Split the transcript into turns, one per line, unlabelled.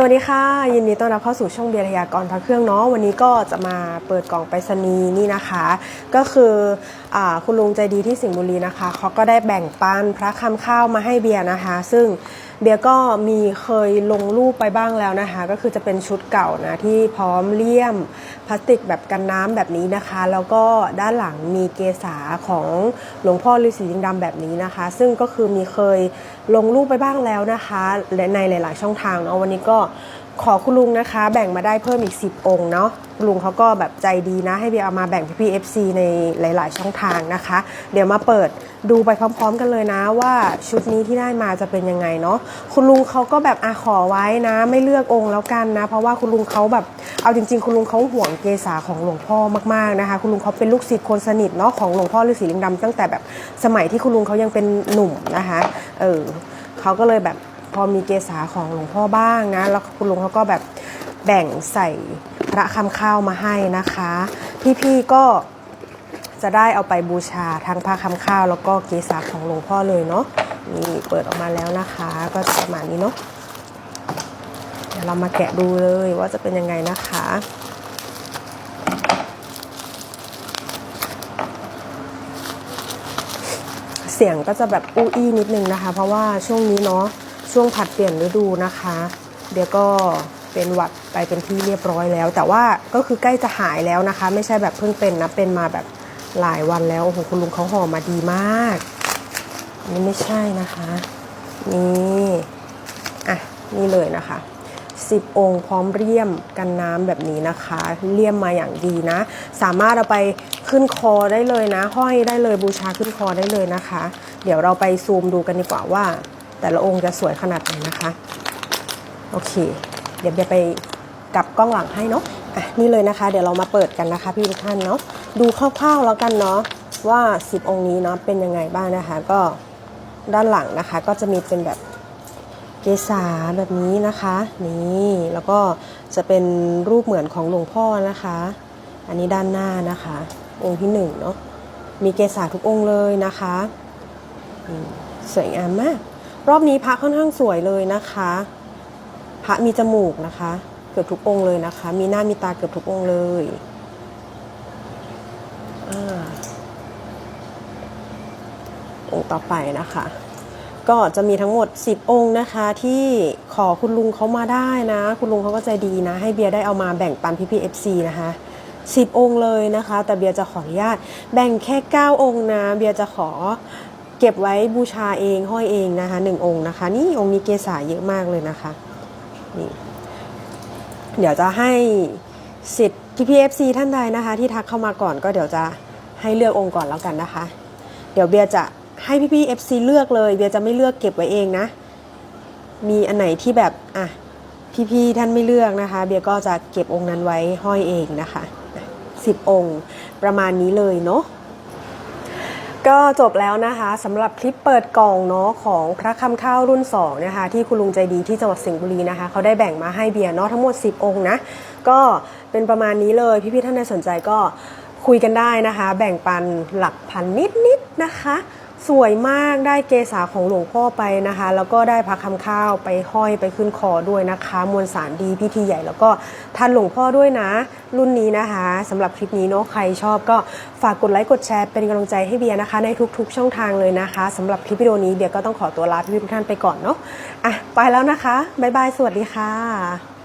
สวัสดีค่ะ ยินดีต้อนรับเข้าสู่ช่องเบียร์ยากรพระเครื่องเนาะวันนี้ก็จะมาเปิดกล่องไปรษณีย์นี่นะคะ ก็คืออคุณลุงใจดีที่สิงห์บุรีนะคะเขาก็ได้แบ่งปันพระคำข้าวมาให้เบียร์นะคะ ซึ่ง เบียก็มีเคยลงรูปไปบ้างแล้วนะคะ ก็คือจะเป็นชุดเก่านะที่พร้อมเลี่ยมพลาสติกแบบกันน้ำแบบนี้นะคะ แล้วก็ด้านหลังมีเกษาของหลวงพ่อฤาษีดิงดำแบบนี้นะคะ ซึ่งก็คือมีเคยลงรูปไปบ้างแล้วนะคะในหลาย ๆ ช่องทางเนาะวันนี้ก็ ขอคุณลุงนะคะ แบ่งมาได้เพิ่มอีก 10 องค์เนาะคุณลุงเขาก็แบบใจดีนะ ให้เบียเอามาแบ่งพี่ๆ FC ในหลาย ๆ ช่องทางนะคะ เดี๋ยวมาเปิดดูไปพร้อม ๆ กันเลยนะว่าชุดนี้ที่ได้มาจะเป็นยังไงเนาะคุณลุงเขาก็แบบอะขอไว้นะ ไม่เลือกองค์แล้วกันนะ เพราะว่าคุณลุงเขาแบบเอาจริง ๆ คุณลุงเขาห่วงเกษาของหลวงพ่อมากๆนะคะ คุณลุงเขาเป็นลูกศิษย์คนสนิทเนาะของหลวงพ่อฤาษีลิงดำตั้งแต่แบบสมัยที่คุณลุงเขายังเป็นหนุ่มนะคะเออเขาก็เลยแบบ อมีเกษาของหลวงพ่อบ้างนะ แล้วคุณลุงเขาก็แบบแบ่งใส่พระคำข้าวมาให้นะคะ พี่ๆก็จะได้เอาไปบูชาทั้งพระคำข้าวแล้วก็เกษาของหลวงพ่อเลยเนาะนี่เปิดออกมาแล้วนะคะ ก็จะประมาณนี้เนาะเดี๋ยวเรามาแกะดูเลยว่าจะเป็นยังไงนะคะเสียงก็จะแบบอู้อี้นิดนึงนะคะ เพราะว่าช่วงนี้เนาะ ช่วงผัดเปลี่ยนฤดูนะคะ เดี๋ยวก็เป็นหวัดไปเป็นที่เรียบร้อยแล้ว แต่ว่าก็คือใกล้จะหายแล้วนะคะ ไม่ใช่แบบเพิ่งเป็นนะเป็นมาแบบหลายวันแล้วโอ้โหคุณลุงเขาห่อมาดีมากอันนี่ไม่ใช่นะคะนี่อะนี่เลยนะคะ10องค์พร้อมเลี่ยมกันน้ำแบบนี้นะคะ เลี่ยมมาอย่างดีนะ สามารถเอาไปขึ้นคอได้เลยนะ ห้อยได้เลยบูชาขึ้นคอได้เลยนะคะ เดี๋ยวเราไปซูมดูกันดีกว่าว่า แต่ละองค์จะสวยขนาดไหนนะคะ โอเค เดี๋ยวเบียไปกลับกล้องหลังให้เนาะอะนี่เลยนะคะ เดี๋ยวเรามาเปิดกันนะคะ พี่ทุกท่านเนาะดูคร่าวๆแล้วกันเนาะว่า 10 องค์นี้เนาะเป็นยังไงบ้างนะคะ ก็ด้านหลังนะคะ ก็จะมีเป็นแบบเกษาแบบนี้นะคะ นี่แล้วก็จะเป็นรูปเหมือนของหลวงพ่อนะคะ อันนี้ด้านหน้านะคะ องค์ที่หนึ่งเนาะมีเกษาทุกองค์เลยนะคะสวยงามมาก รอบนี้พระค่อนข้างสวยเลยนะคะ พระมีจมูกนะคะ เกือบทุกองค์เลยนะคะ มีหน้ามีตาเกือบทุกองค์เลยอ่าองค์ต่อไปนะคะ ก็จะมีทั้งหมด 10 องค์นะคะ ที่ขอคุณลุงเขามาได้นะ คุณลุงเขาก็ใจดีนะ ให้เบียร์ได้เอามาแบ่งปันพี่พีเอฟซีนะคะ10 องค์เลยนะคะ แต่เบียร์จะขออนุญาตแบ่งแค่ 9 องค์นะ เบียร์จะขอ เก็บไว้บูชาเองห้อยเองนะคะหนึ่งองค์นะคะ นี่องค์นี้เกษาเยอะมากเลยนะคะนี่เดี๋ยวจะให้สิทธิ์พี่พีเอฟซีท่านใดนะคะ ที่ทักเข้ามาก่อนก็เดี๋ยวจะให้เลือกองค์ก่อนแล้วกันนะคะ เดี๋ยวเบียร์จะให้พี่ๆ FC เลือกเลยเบียร์จะไม่เลือกเก็บไว้เองนะ มีอันไหนที่แบบอะพี่ๆท่านไม่เลือกนะคะ เบียร์ก็จะเก็บองค์นั้นไว้ห้อยเองนะคะสิบองค์ประมาณนี้เลยเนาะ ก็จบแล้วนะคะสำหรับคลิปเปิดกล่องเนาะของพระคำข้าวรุ่น2นะคะที่คุณลุงใจดีที่จังหวัดสิงห์บุรีนะคะเขาได้แบ่งมาให้เบียร์เนาะทั้งหมด 10 องค์นะก็เป็นประมาณนี้เลยพี่ๆท่านใดสนใจก็คุยกันได้นะคะ แบ่งปันหลักพันนิดๆนะคะ สวยมากได้เกษาของหลวงพ่อไปนะคะ แล้วก็ได้พระคำข้าวไปห้อยไปขึ้นคอด้วยนะคะ มวลสารดีพิธีใหญ่แล้วก็ทันหลวงพ่อด้วยนะ รุ่นนี้นะคะสำหรับคลิปนี้เนาะใครชอบก็ฝากกดไลค์กดแชร์เป็นกำลังใจให้เบียร์นะคะ ในทุกๆ ช่องทางเลยนะคะสำหรับคลิปวิดีโอนี้เบียร์ก็ต้องขอตัวลาพี่ทุกท่านไปก่อนเนาะอะไปแล้วนะคะบ๊ายบายสวัสดีค่ะ